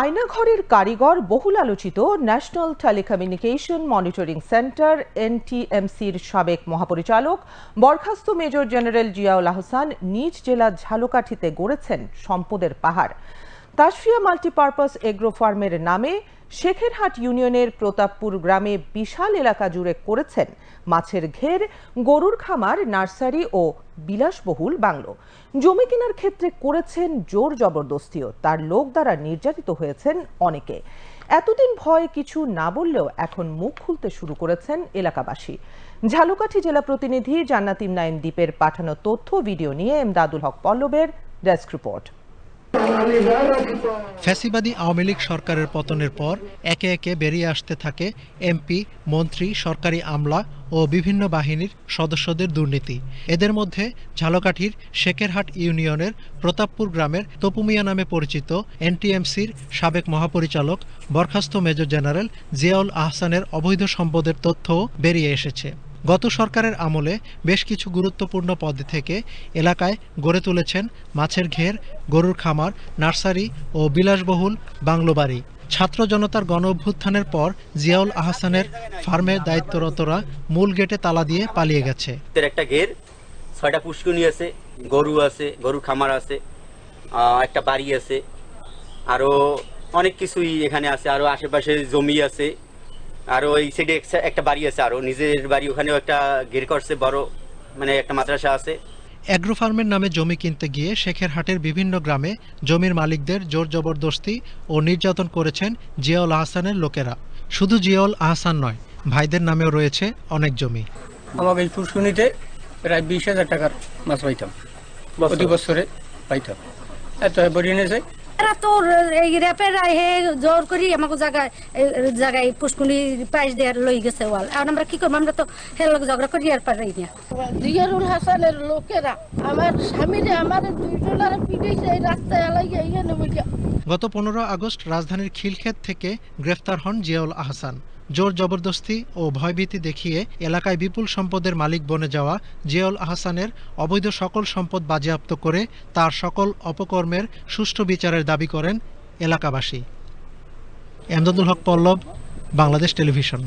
আয়নাঘরের কারিগর বহুল আলোচিত ন্যাশনাল টেলিকমিউনিকেশন মনিটরিং সেন্টার, এনটিএমসির সাবেক মহাপরিচালক, বরখাস্ত মেজর জেনারেল জিয়াউল আহসান নিজ জেলা ঝালকাঠিতে গড়েছেন সম্পদের পাহাড়। তাসফিয়া মাল্টিপারপাস এগ্রো ফার্মের নামে শেখেরহাট ইউনিয়নের প্রতাপপুর গ্রামে বিশাল এলাকা জুড়ে করেছেন মাছের ঘের, গরুর খামার, নার্সারি ও বিলাসবহুল বাংলো। জমি কেনার ক্ষেত্রে করেছেন জোর জবরদস্তিও, তার লোক দ্বারা নির্যাতিত হয়েছেন অনেকে। এতদিন ভয় কিছু না বললেও এখন মুখ খুলতে শুরু করেছেন এলাকাবাসী। ঝালকাঠি জেলা প্রতিনিধি জান্নাতিম নাইম দ্বীপের পাঠানো তথ্য, ভিডিও নিয়ে এমদাদুল হক পল্লবের ডেস্ক রিপোর্ট। ফ্যাসিবাদী আওয়ামী লীগ সরকারের পতনের পর একে একে বেরিয়ে আসতে থাকে এমপি, মন্ত্রী, সরকারি আমলা ও বিভিন্ন বাহিনীর সদস্যদের দুর্নীতি। এদের মধ্যে ঝালকাঠির শেখেরহাট ইউনিয়নের প্রতাপপুর গ্রামের তপুমিয়া নামে পরিচিত এনটিএমসির সাবেক মহাপরিচালক, বরখাস্ত মেজর জেনারেল জিয়াউল আহসানের অবৈধ সম্পদের তথ্যও বেরিয়ে এসেছে। গত সরকারের আমলে বেশ কিছু গুরুত্বপূর্ণ পদ থেকে এলাকায় গড়ে তুলেছেন মাছের ঘের, গরুর খামার, নার্সারি ও বিলাসবহুল বাংলো বাড়ি। ছাত্র জনতার গণ অভ্যুত্থানের পর জিয়াউল আহসানের ফার্মে দায়িত্বরতরা মূল গেটে তালা দিয়ে পালিয়ে গেছে। একটা ঘের, ছয়টা পুষ্কুনি আছে, গরু আছে, গরুর খামার আছে একটা বাড়ি আছে, আরও অনেক কিছুই এখানে আছে, আরও আশেপাশে জমি আছে। আরও এই সাইডে একটা বাড়ি আছে আরও নিজের বাড়ি ওখানেও একটা ঘের করছে বড় মানে একটা মাদ্রাসা আছে। অ্যাগ্রো ফার্মের নামে জমি কিনতে গিয়ে শেখের হাটের বিভিন্ন গ্রামে জমির মালিকদের জোর জবরদস্তি ও নির্যাতন করেছেন জিয়াউল আহসানের লোকেরা। শুধু জিয়াউল আহসান নয় ভাইদের নামেও রয়েছে অনেক জমি। আমাকে এই পুষ্কুনিতে প্রায় বিশ হাজার টাকার মাছ পাইতাম। প্রতি বছরে পাইতাম। এত বড়ি এনেছে এরা তো এই র্যাপের হে জোর করি আমাকে জায়গায় এই জায়গায় পুষ্কুনি প্রাইস দেওয়ার লই গেছে ওয়াল। আর আমরা কি করব? আমরা তো হের লোক ঝগড়া করি আর পারি না। জিয়ারুল হাসানের লোকেরা আমার স্বামীরে আমার দুই ডলারে পিটাইছে এই রাস্তায় আলাইয়া এখানে বইয়া। গত পনেরো আগস্ট রাজধানীর খিলক্ষেত থেকে গ্রেফতার হন জিয়াউল আহসান। জোর জবরদস্তি ও ভয়ভীতি দেখিয়ে এলাকায় বিপুল সম্পদের মালিক বনে যাওয়া জিয়াউল আহসানের অবৈধ সকল সম্পদ বাজেয়াপ্ত করে তার সকল অপকর্মের সুষ্ঠু বিচারের দাবি করেন এলাকাবাসী। এমদাদুল হক পল্লব, বাংলাদেশ টেলিভিশন।